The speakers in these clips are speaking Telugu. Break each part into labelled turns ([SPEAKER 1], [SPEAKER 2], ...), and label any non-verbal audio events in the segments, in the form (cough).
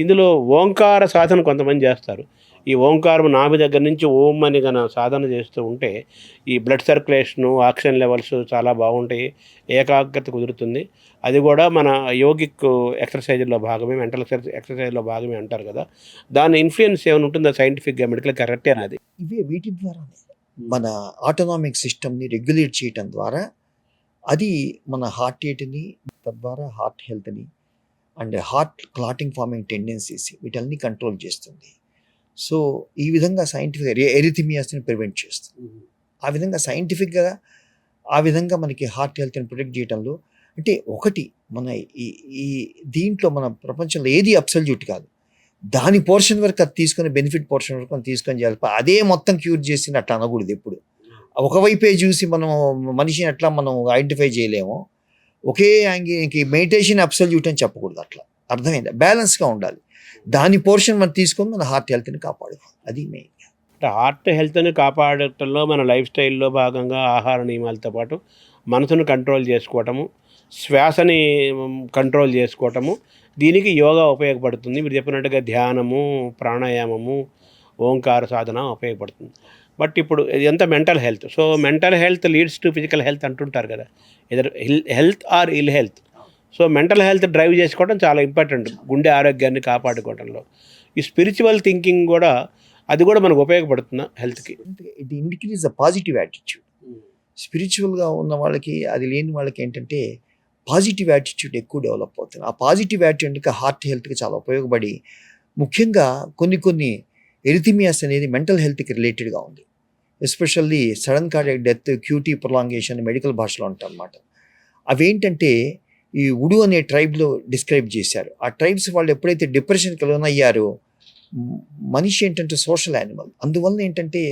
[SPEAKER 1] ఇందులో ఓంకార సాధన కొంతమంది చేస్తారు. ఈ ఓంకారం నాభి దగ్గర నుంచి ఓం అని గన సాధన చేస్తూ ఉంటే ఈ బ్లడ్ సర్క్యులేషను ఆక్సిజన్ లెవెల్స్ చాలా బాగుంటాయి ఏకాగ్రత కుదురుతుంది. అది కూడా మన యోగిక్ ఎక్సర్సైజ్లో భాగమే మెంటల్ ఎక్సర్సైజ్లో భాగమే అంటారు కదా. దాని ఇన్ఫ్లుయెన్స్ ఏమైనా ఉంటుందా సైంటిఫిక్గా మెడికల్ కరెక్టే అది
[SPEAKER 2] ఇవే వీటి ద్వారానే మన ఆటోనామిక్ సిస్టమ్ని రెగ్యులేట్ చేయటం ద్వారా అది మన హార్ట్ రేట్ని తద్వారా హార్ట్ హెల్త్ని and heart clotting forming tendencies వీటన్ని control చేస్తుంది. సో ఈ విధంగా సైంటిఫిక్ ఎరిథిమియాస్ని ప్రివెంట్ చేస్తుంది. ఆ విధంగా సైంటిఫిక్గా ఆ విధంగా మనకి హార్ట్ హెల్త్ని ప్రొటెక్ట్ చేయడంలో అంటే ఒకటి మన ఈ ఈ దీంట్లో మన ప్రపంచంలో ఏది అబ్సల్యూట్ కాదు. దాని పోర్షన్ వరకు అది తీసుకొని బెనిఫిట్ పోర్షన్ వరకు మనం తీసుకొని చేయాలి. అదే మొత్తం క్యూర్ చేసి అట్లా అనకూడదు ఎప్పుడు. ఒకవైపే చూసి మనం మనిషిని అట్లా మనం ఐడెంటిఫై చేయలేము ఒకే యాంగిల్కి మెడిటేషన్ అబ్సల్యూట్ అని చెప్పకూడదు అట్లా. అర్థమైందా? బ్యాలెన్స్గా ఉండాలి. దాని పోర్షన్ మనం తీసుకొని మన హార్ట్ హెల్త్ని కాపాడుకోవాలి. అది మెయిన్.
[SPEAKER 1] అంటే హార్ట్ హెల్త్ని కాపాడటంలో మన లైఫ్ స్టైల్లో భాగంగా ఆహార నియమాలతో పాటు మనసును కంట్రోల్ చేసుకోవటము శ్వాసని కంట్రోల్ చేసుకోవటము దీనికి యోగా ఉపయోగపడుతుంది. మీరు చెప్పినట్టుగా ధ్యానము ప్రాణాయామము ఓంకార సాధన ఉపయోగపడుతుంది. బట్ ఇప్పుడు ఇదంతా mental health. So mental health leads to physical health అంటుంటారు కదా. Either health or ill health. So mental health drive చేసుకోవడం చాలా ఇంపార్టెంట్ గుండె ఆరోగ్యాన్ని కాపాడుకోవడంలో. ఈ స్పిరిచువల్ థింకింగ్ కూడా అది కూడా మనకు ఉపయోగపడుతుందా హెల్త్కి?
[SPEAKER 2] ఇది ఇండిక్రీజ్ ద పాజిటివ్ యాటిట్యూడ్ స్పిరిచువల్గా ఉన్న వాళ్ళకి అది లేని వాళ్ళకి ఏంటంటే పాజిటివ్ యాటిట్యూడ్ ఎక్కువ డెవలప్ అవుతుంది. ఆ పాజిటివ్ యాటిట్యూడ్ హార్ట్ హెల్త్కి చాలా ఉపయోగపడి ముఖ్యంగా కొన్ని కొన్ని ఎరిథిమియాస్ అనేది మెంటల్ హెల్త్కి రిలేటెడ్గా ఉంది. Especially sudden cardiac death QT prolongation medical భాషలో అంటారు అనమాట అవేంటంటే ఈ ఉడు అనే ట్రైబ్లో డిస్క్రైబ్ చేశారు. ఆ ట్రైబ్స్ వాళ్ళు ఎప్పుడైతే డిప్రెషన్కి లోనయ్యారో మనిషి ఏంటంటే సోషల్ యానిమల్ అందువల్ల ఏంటంటే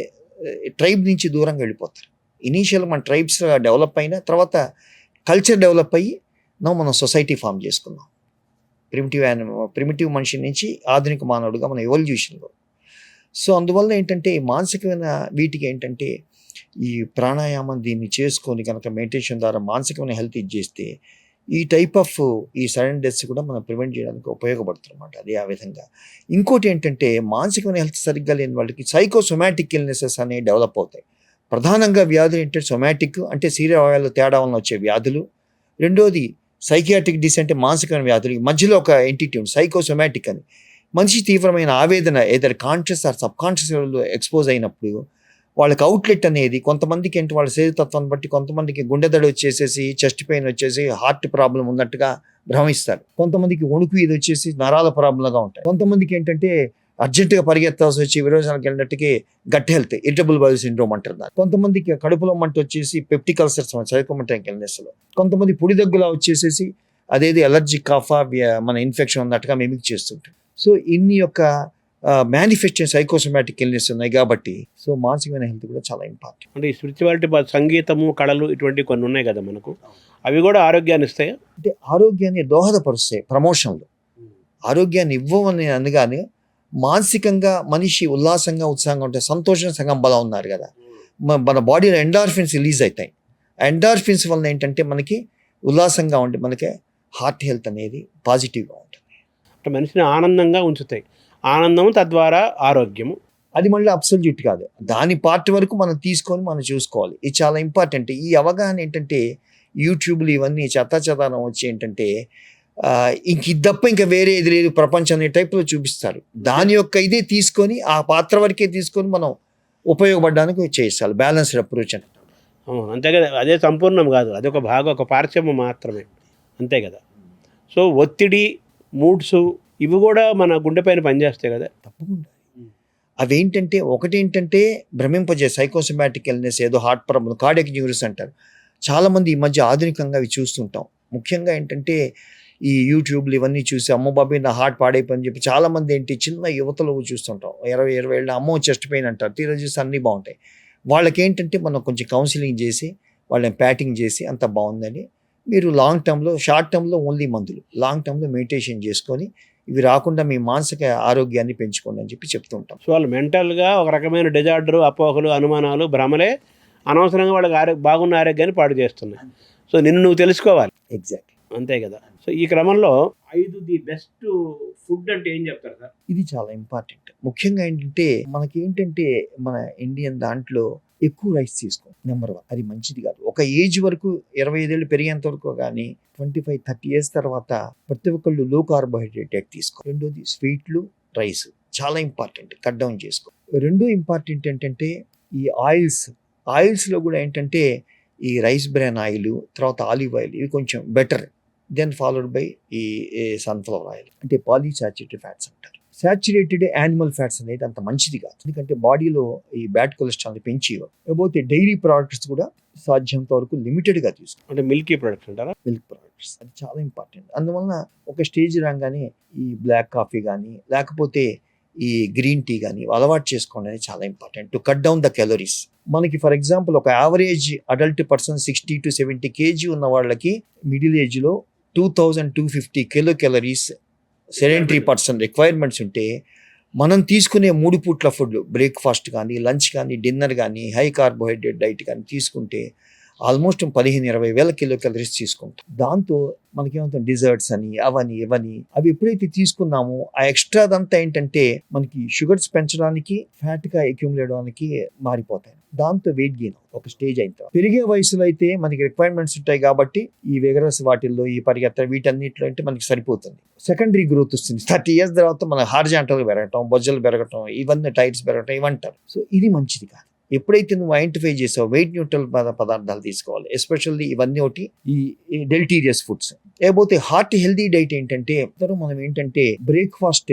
[SPEAKER 2] ట్రైబ్ నుంచి దూరంగా వెళ్ళిపోతారు. ఇనీషియల్ మన ట్రైబ్స్ డెవలప్ అయిన తర్వాత కల్చర్ డెవలప్ అయ్యి మనం సొసైటీ ఫామ్ చేసుకున్నాం ప్రిమిటివ్ యానిమల్ ప్రిమిటివ్ మనిషి నుంచి ఆధునిక మానవుడిగా మన ఎవల్యూషన్లో సో అందువల్ల ఏంటంటే మానసికమైన వీటికి ఏంటంటే ఈ ప్రాణాయామం దీన్ని చేసుకొని కనుక మెడిటేషన్ ద్వారా మానసికమైన హెల్త్ ఇది చేస్తే ఈ టైప్ ఆఫ్ ఈ సడన్ డెత్స్ కూడా మనం ప్రివెంట్ చేయడానికి ఉపయోగపడుతుంది అది ఆ విధంగా. ఇంకోటి ఏంటంటే మానసికమైన హెల్త్ సరిగ్గా లేని వాళ్ళకి సైకోసొమాటిక్ ఇల్నెసెస్ అనేవి డెవలప్ అవుతాయి. ప్రధానంగా వ్యాధులు ఏంటంటే సొమాటిక్ అంటే శరీరవాయాలు తేడా వలన వచ్చే వ్యాధులు. రెండోది సైకియాట్రిక్ డిస్ అంటే మానసికమైన వ్యాధులు. ఈ మధ్యలో ఒక ఎంటిటీ ఉంది సైకోసొమాటిక్ అని. మనిషి తీవ్రమైన ఆవేదన ఏదైనా కాన్షియస్ ఆర్ సబ్ కాన్షియస్ లెవెల్లో ఎక్స్పోజ్ అయినప్పుడు వాళ్ళకి అవుట్లెట్ అనేది కొంతమందికి ఏంటి వాళ్ళ శరీరతత్వాన్ని బట్టి కొంతమందికి గుండె దడ వచ్చేసేసి చెస్ట్ పెయిన్ వచ్చేసి హార్ట్ ప్రాబ్లం ఉన్నట్టుగా భ్రమిస్తారు. కొంతమందికి వణుకు ఇది వచ్చేసి నరాల ప్రాబ్లంగా ఉంటాయి. కొంతమందికి ఏంటంటే అర్జెంటుగా పరిగెత్తాల్సి వచ్చి విరోచనకి వెళ్ళినట్టుకి gut health irritable bowel syndrome అంటారు కొంతమందికి కడుపులో మంట వచ్చేసి పెప్టిక్ అల్సర్స్ చదువుకోమంటానికి వెళ్ళినెస్లో కొంతమంది పొడి దగ్గులా వచ్చేసేసి అదేది ఎలర్జీ కాఫా మన ఇన్ఫెక్షన్ ఉన్నట్టుగా మిమిక్ చేస్తుంటాం సో ఇన్ని యొక్క మేనిఫెస్టేషన్ సైకోసోమాటిక్ ఇల్నెస్ ఉన్నాయి కాబట్టి సో మానసికమైన హెల్త్ కూడా చాలా ఇంపార్టెంట్
[SPEAKER 1] అంటే ఈ స్పిరిచువాలిటీ సంగీతము కళలు ఇటువంటివి కొన్ని ఉన్నాయి కదా మనకు. అవి కూడా ఆరోగ్యాన్ని ఇస్తాయా?
[SPEAKER 2] అంటే ఆరోగ్యాన్ని దోహదపరుస్తాయి ప్రమోషన్లు. ఆరోగ్యాన్ని ఇవ్వమని అనగానే మానసికంగా మనిషి ఉల్లాసంగా ఉత్సాహంగా ఉంటే సంతోషం సగం బలం ఉన్నారు కదా. మన బాడీలో ఎండార్ఫిన్స్ రిలీజ్ అవుతాయి. ఎండార్ఫిన్స్ వలన ఏంటంటే మనకి ఉల్లాసంగా ఉంటే మనకి హార్ట్ హెల్త్ అనేది పాజిటివ్గా ఉంటుంది.
[SPEAKER 1] మనిషిని ఆనందంగా ఉంచుతాయి. ఆనందము తద్వారా ఆరోగ్యము.
[SPEAKER 2] అది మళ్ళీ అబ్సల్యూట్ కాదు. దాని పార్ట్ వరకు మనం తీసుకొని మనం చూసుకోవాలి. ఇది చాలా ఇంపార్టెంట్ ఈ అవగాహన ఏంటంటే యూట్యూబ్లు ఇవన్నీ చెత్త చెదారం వచ్చి ఏంటంటే ఇంక ఇది తప్ప ఇంకా వేరే ఇది లేదు. ప్రపంచం అనే టైప్లో చూపిస్తారు. దాని యొక్క ఇదే తీసుకొని ఆ పాత్ర వరకే తీసుకొని మనం ఉపయోగపడడానికి చేయాలి. బ్యాలెన్స్డ్ అప్రోచ్ అని.
[SPEAKER 1] అవును, అంతే కదా. అదే సంపూర్ణం కాదు. అదొక భాగం ఒక పార్శ్వము మాత్రమే. అంతే కదా. సో ఒత్తిడి మూడ్స్ ఇవి కూడా మన గుండె పైన పనిచేస్తాయి కదా.
[SPEAKER 2] తప్పకుండా. అవేంటంటే ఒకటేంటంటే భ్రమింపజే సైకోసమాటిక్ ఎల్నెస్ ఏదో హార్ట్ ప్రాబ్లం కార్డియక్ న్యూరిస్ అంటారు. చాలామంది ఈ మధ్య ఆధునికంగా అవి చూస్తుంటాం. ముఖ్యంగా ఏంటంటే ఈ యూట్యూబ్లు ఇవన్నీ చూసి అమ్మ బాబాయ్ నా హార్ట్ పాడైపోయి చెప్పి చాలామంది ఏంటి చిన్న యువతలు చూస్తుంటాం. ఇరవై ఇరవై ఏళ్ళ అమ్మో చెస్ట్ పెయిన్ అంటారు. తీరా చూసి అన్నీ బాగుంటాయి. వాళ్ళకి ఏంటంటే మనం కొంచెం కౌన్సిలింగ్ చేసి వాళ్ళని ప్యాటింగ్ చేసి అంత బాగుందని మీరు లాంగ్ టర్మ్లో షార్ట్ టర్మ్లో ఓన్లీ మందులు. లాంగ్ టర్మ్లో మెడిటేషన్ చేసుకొని ఇవి రాకుండా మీ మానసిక ఆరోగ్యాన్ని పెంచుకోండి అని చెప్పి చెప్తుంటాం
[SPEAKER 1] సో వాళ్ళు మెంటల్గా ఒక రకమైన డిజార్డర్ అపోహలు అనుమానాలు భ్రమలే అనవసరంగా వాళ్ళకి ఆరోగ్య బాగున్న ఆరోగ్యాన్ని పాడు చేస్తున్నాయి. సో నిన్ను నువ్వు తెలుసుకోవాలి.
[SPEAKER 2] ఎగ్జాక్ట్
[SPEAKER 1] అంతే కదా. సో ఈ క్రమంలో ఐదు ది బెస్ట్ ఫుడ్ అంటే ఏం చెప్తారు సార్?
[SPEAKER 2] ఇది చాలా ఇంపార్టెంట్. ముఖ్యంగా ఏంటంటే మనకి ఏంటంటే మన ఇండియన్ దాంట్లో ఎక్కువ రైస్ తీసుకో. నెంబర్ వన్ అది మంచిది కాదు. ఒక ఏజ్ వరకు ఇరవై ఐదేళ్ళు పెరిగేంత వరకు కానీ ట్వంటీ ఫైవ్ థర్టీ ఇయర్స్ తర్వాత ప్రతి ఒక్కళ్ళు లో కార్బోహైడ్రేట్ డైట్ తీసుకో. రెండోది స్వీట్లు రైస్ చాలా ఇంపార్టెంట్ కట్ డౌన్ చేసుకో. రెండో ఇంపార్టెంట్ ఏంటంటే ఈ ఆయిల్స్ ఆయిల్స్లో కూడా ఏంటంటే ఈ రైస్ బ్రాన్ ఆయిల్ తర్వాత ఆలివ్ ఆయిల్ ఇవి కొంచెం బెటర్ దెన్ ఫాలోడ్ బై ఈ సన్ఫ్లవర్ ఆయిల్ అంటే పాలీసాచురేటెడ్ ఫ్యాట్స్ అంటారు. సాచురేటెడ్ యానిమల్ ఫ్యాట్స్ అనేది అంత మంచిది కాదు. ఎందుకంటే బాడీలో ఈ బ్యాడ్ కొలెస్ట్రాల్ పెంచి లేకపోతే డైరీ ప్రోడక్ట్స్ కూడా సాధ్యంత వరకు లిమిటెడ్గా తీసుకో.
[SPEAKER 1] అంటే మిల్కీ ప్రొడక్ట్స్ అంటారా?
[SPEAKER 2] Milk products. అది చాలా ఇంపార్టెంట్. అందువలన ఒక స్టేజ్ రాగానే ఈ బ్లాక్ కాఫీ కానీ లేకపోతే ఈ గ్రీన్ టీ కానీ అలవాటు చేసుకోవడం అనేది చాలా important. To cut down the calories. మనకి ఫర్ ఎగ్జాంపుల్ ఒక average adult person sixty to seventy K G వాళ్ళకి మిడిల్ ఏజ్లో two thousand two fifty kilo calories sedentary person requirements ఉంటే మనం తీసుకునే మూడు పూట్ల ఫుడ్ బ్రేక్ఫాస్ట్ కానీ లంచ్ కానీ డిన్నర్ కానీ హై కార్బోహైడ్రేట్ డైట్ కానీ తీసుకుంటే ఆల్మోస్ట్ పదిహేను ఇరవై వేల కిలో క్యాలరీస్ తీసుకుంటాం. దాంతో మనకేమవుతుంది డిజర్ట్స్ అని అవని ఇవని అవి ఎప్పుడైతే తీసుకున్నామో ఆ ఎక్స్ట్రా అదంతా ఏంటంటే మనకి షుగర్స్ పెంచడానికి ఫ్యాట్గా అక్యూములేట్ అవడానికి మారిపోతాయి. దాంతో వెయిట్ గెయిన్ ఒక స్టేజ్ అయిన తర్వాత. పెరిగే వయసులో అయితే మనకి రిక్వైర్మెంట్స్ ఉంటాయి కాబట్టి ఈ వెగరస్ వాటిల్లో ఈ పరిగెత్త వీటన్నిటిలో అంటే మనకి సరిపోతుంది. సెకండరీ గ్రోత్ వస్తుంది. థర్టీ ఇయర్స్ తర్వాత మన హార్జాంటల్ పెరగటం బొజ్జలు పెరగటం ఇవన్నీ టైర్స్ పెరగటం ఇవంటారు. సో ఇది మంచిది కాదు. ఎప్పుడైతే నువ్వు ఐడెంటిఫై చేసావు వెయిట్ న్యూట్రల్ పదార్థాలు తీసుకోవాలి. ఎస్పెషల్లీ ఇవన్నీ ఒకటి ఈ డెల్టీరియస్ ఫుడ్స్ లేకపోతే హార్ట్ హెల్దీ డైట్ ఏంటంటే మనం ఏంటంటే breakfast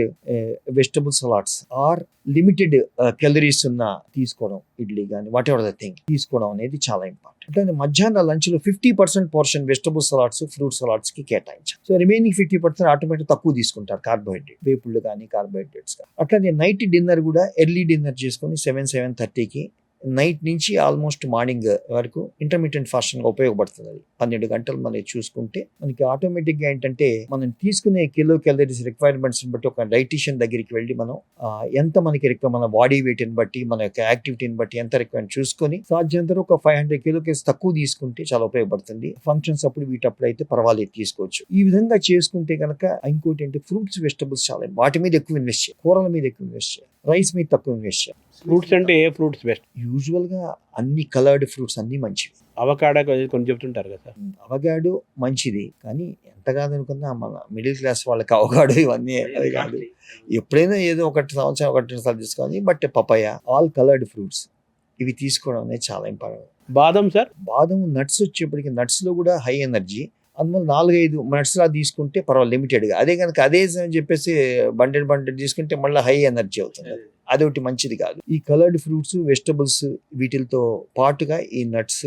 [SPEAKER 2] vegetable salads or limited calories ఉన్న తీసుకోవడం ఇడ్లీ కానీ వాట్ ఎవర్ ద థింగ్ తీసుకోవడం అనేది చాలా ఇంపార్టెంట్ అంటే మధ్యాహ్న లంచ్లో fifty percent portion vegetable salads fruit సలాడ్స్కి కి so remaining fifty percent automatic తక్కువ తీసుకుంటారు కార్బోహైడ్రేట్ వేపుళ్ళు కానీ కార్బోహైడ్రేట్స్ కానీ అట్లనే నైట్ డిన్నర్ కూడా ఎర్లీ డిన్నర్ చేసుకొని సెవెన్ సెవెన్ థర్టీకి నైట్ నుంచి ఆల్మోస్ట్ మార్నింగ్ వరకు ఇంటర్మీడియట్ ఫాస్టింగ్ ఉపయోగపడుతుంది అది. పన్నెండు గంటలు మనం చూసుకుంటే మనకి ఆటోమేటిక్గా ఏంటంటే మనం తీసుకునే కిలో క్యాలరీస్ రిక్వైర్మెంట్స్ బట్టి ఒక డైటీషియన్ దగ్గరికి వెళ్ళి మనం ఎంత మనకి రిక్వైర్ మన బాడీ వెయిట్ని బట్టి మన యొక్క యాక్టివిటీని బట్టి ఎంత రిక్వైర్మెంట్ చూసుకొని సాధ్యంత ఒక ఫైవ్ హండ్రెడ్ కిలో కేస్ తక్కువ తీసుకుంటే చాలా ఉపయోగపడుతుంది. ఫంక్షన్స్ అప్పుడు వీటప్పుడు అయితే పర్వాలేదు తీసుకోవచ్చు. ఈ విధంగా చేసుకుంటే కనుక ఇంకోటి ఏంటి? ఫ్రూట్స్ వెజిటబుల్స్ చాలా వాటి మీద ఎక్కువ ఇన్వెస్ట్ చేయాలి. కూరల మీద ఎక్కువ ఇన్వెస్ట్ చేయాలి. రైస్ మీద తక్కువ ఇన్వెస్ట్ చేయాలి.
[SPEAKER 1] ఫ్రూట్స్ అంటే ఏ ఫ్రూట్స్ బెస్ట్
[SPEAKER 2] యూజువల్గా అన్ని కలర్డ్ ఫ్రూట్స్ అన్ని మంచివి.
[SPEAKER 1] అవకాడా కొన్ని చెప్తుంటారు కదా సార్.
[SPEAKER 2] అవగాడు మంచిది. కానీ ఎంత కాదనుకున్నా మన మిడిల్ క్లాస్ వాళ్ళకి అవగాడు ఇవన్నీ అది కాదు. ఎప్పుడైనా ఏదో ఒకటి సంవత్సరం ఒకటి సార్లు తీసుకోవాలి. But papaya all coloured fruits ఇవి తీసుకోవడం అనేది చాలా ఇంపార్టెంట్
[SPEAKER 1] బాదం సార్?
[SPEAKER 2] బాదం నట్స్ వచ్చేప్పటికి nuts లో కూడా హై ఎనర్జీ అందువల్ల నాలుగైదు nuts లా తీసుకుంటే పర్వాలేదు లిమిటెడ్గా అదే కనుక అదే అని చెప్పేసి బండెడ్ బండెడ్ తీసుకుంటే మళ్ళీ హై ఎనర్జీ అవుతుంది. అదొకటి మంచిది కాదు. ఈ కలర్డ్ ఫ్రూట్స్ వెజిటబుల్స్ వీటితో పాటుగా ఈ నట్స్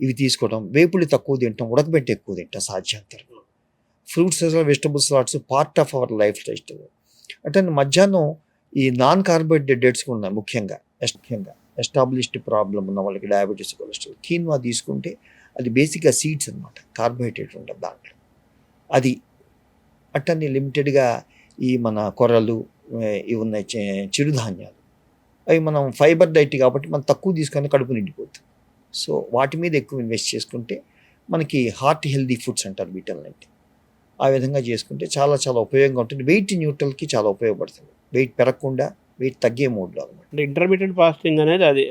[SPEAKER 2] ఇవి తీసుకోవడం వేపులు తక్కువ తింటాం ఉడకబెట్టి ఎక్కువ తింటాం సాధ్యాంతరం. Fruits vegetables lots part of our life style. అంటే మధ్యాహ్నం ఈ నాన్ కార్బోహైడ్రేట్స్ కూడా ఉన్నాయి ముఖ్యంగా. ఎస్- ముఖ్యంగా ఎస్టాబ్లిష్డ్ ప్రాబ్లం ఉన్న వాళ్ళకి డయాబెటీస్ కొలెస్ట్రాల్ కీన్వా తీసుకుంటే అది బేసిక్గా సీడ్స్ అనమాట కార్బోహైడ్రేట్ ఉంటుంది దాంట్లో. అది అట్టని లిమిటెడ్గా ఈ మన కొర్రలు ఇవి ఉన్నాయి చిరుధాన్యాలు. అవి మనం ఫైబర్ డైట్ కాబట్టి మనం తక్కువ తీసుకొని కడుపు నిండిపోతుంది సో వాటి మీద ఎక్కువ ఇన్వెస్ట్ చేసుకుంటే మనకి హార్ట్ హెల్దీ ఫుడ్స్ అంటారు వీటన్నింటి ఆ విధంగా చేసుకుంటే చాలా చాలా ఉపయోగంగా ఉంటుంది. వెయిట్ న్యూట్రల్కి చాలా ఉపయోగపడుతుంది. వెయిట్ పెరగకుండా వెయిట్ తగ్గే మోడ్లో అనమాట
[SPEAKER 1] అంటే ఇంటర్మీడియట్ ఫాస్టింగ్ అనేది అది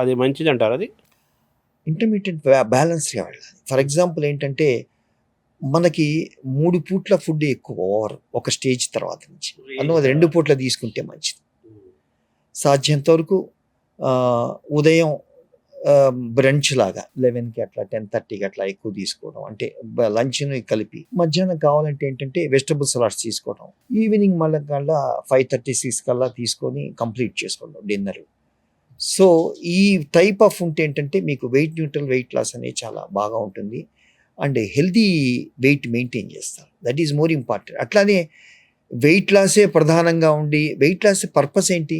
[SPEAKER 1] అది మంచిది అంటారు అది?
[SPEAKER 2] ఇంటర్మీడియట్ బ్యాలెన్స్గా వెళ్ళాలి ఫర్ ఎగ్జాంపుల్ ఏంటంటే మనకి మూడు పూట్ల ఫుడ్ ఎక్కువ ఓవర్ ఒక స్టేజ్ తర్వాత నుంచి. అందువల్ల రెండు పూట్ల తీసుకుంటే మంచిది. సాధ్యంత వరకు ఉదయం బ్రంచ్ లాగా లెవెన్కి అట్లా టెన్ థర్టీకి అట్లా ఎక్కువ తీసుకోవడం. అంటే లంచ్ని కలిపి. మధ్యాహ్నం కావాలంటే ఏంటంటే వెజిటబుల్ సలాడ్స్ తీసుకోవడం. ఈవినింగ్ మళ్ళీ కల్లా ఫైవ్ థర్టీ సిక్స్ కల్లా తీసుకొని కంప్లీట్ చేసుకోవడం డిన్నర్ సో ఈ టైప్ ఆఫ్ ఉంటే ఏంటంటే మీకు వెయిట్ న్యూట్రల్ వెయిట్ లాస్ అనేది చాలా బాగా ఉంటుంది. అండ్ హెల్దీ వెయిట్ మెయింటైన్ చేస్తారు. That is more important. అట్లానే వెయిట్ లాసే ప్రధానంగా ఉండి వెయిట్ లాస్ పర్పస్ ఏంటి?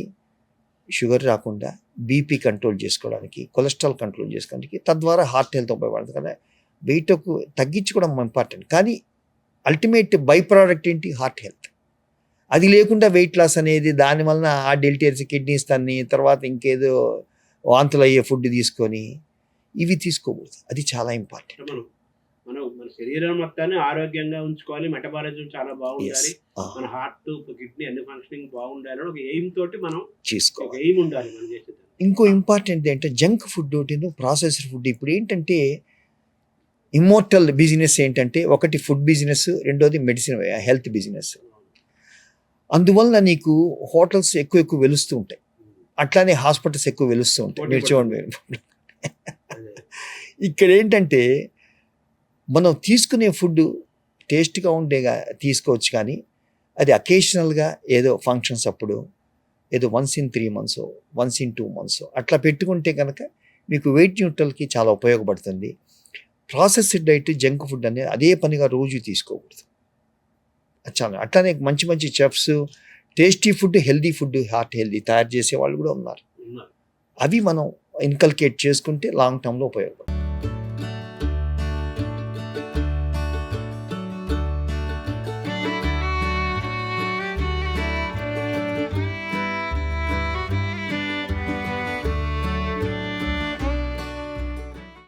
[SPEAKER 2] షుగర్ రాకుండా బీపీ కంట్రోల్ చేసుకోవడానికి కొలెస్ట్రాల్ కంట్రోల్ చేసుకోవడానికి తద్వారా హార్ట్ హెల్త్ ఉపయోగపడుతుంది కదా. వెయిట్ తగ్గించుకోవడం ఇంపార్టెంట్. కానీ అల్టిమేట్ బై ప్రోడక్ట్ ఏంటి? Heart health. అది లేకుండా వెయిట్ లాస్ అనేది దానివలన ఆ డెల్టేర్స్ కిడ్నీస్ తన్ని తర్వాత ఇంకేదో వాంతులు అయ్యే ఫుడ్ తీసుకొని ఇవి తీసుకోకూడదు. అది చాలా ఇంపార్టెంట్.
[SPEAKER 1] మనం శరీరం మొత్తాన్ని ఆరోగ్యంగా ఉంచుకోవాలి మెటబాలిజం చాలా బాగుండాలి మన హార్ట్ కిడ్నీ అన్ని ఫంక్షనింగ్ బాగుండాలి ఒక ఎయిమ్ తోటి మనం
[SPEAKER 2] చేసుకోవాలి.
[SPEAKER 1] ఎయిమ్ ఉండాలి మనం చేసేది.
[SPEAKER 2] ఇంకో ఇంపార్టెంట్ ఏంటంటే జంక్ ఫుడ్ ఒకటి ప్రాసెస్డ్ ఫుడ్ ఇప్పుడు ఏంటంటే ఇమ్మోర్టల్ బిజినెస్ ఏంటంటే ఒకటి ఫుడ్ బిజినెస్ రెండోది మెడిసిన్ హెల్త్ బిజినెస్ అందువల్ల నీకు హోటల్స్ ఎక్కువ ఎక్కువ వెలుస్తూ ఉంటాయి. అట్లానే హాస్పిటల్స్ ఎక్కువ వెలుస్తూ ఉంటాయి. మీరు చూడండి. (laughs) ఇక్కడ ఏంటంటే మనం తీసుకునే ఫుడ్ టేస్ట్గా ఉండేగా తీసుకోవచ్చు కానీ అది అకేషనల్గా ఏదో ఫంక్షన్స్ అప్పుడు ఏదో once in three months once in two months అట్లా పెట్టుకుంటే కనుక మీకు వెయిట్ న్యూట్రల్కి చాలా ఉపయోగపడుతుంది. ప్రాసెస్డ్ డైట్ జంక్ ఫుడ్ అనేది అదే పనిగా రోజు తీసుకోకూడదు. చాలా అట్లానే మంచి మంచి chefs tasty food healthy food heart healthy తయారు చేసే వాళ్ళు కూడా ఉన్నారు.
[SPEAKER 1] ఉన్నారు.
[SPEAKER 2] అవి మనం ఇన్కల్కేట్ చేసుకుంటే లాంగ్ టర్మ్లో ఉపయోగపడుతుంది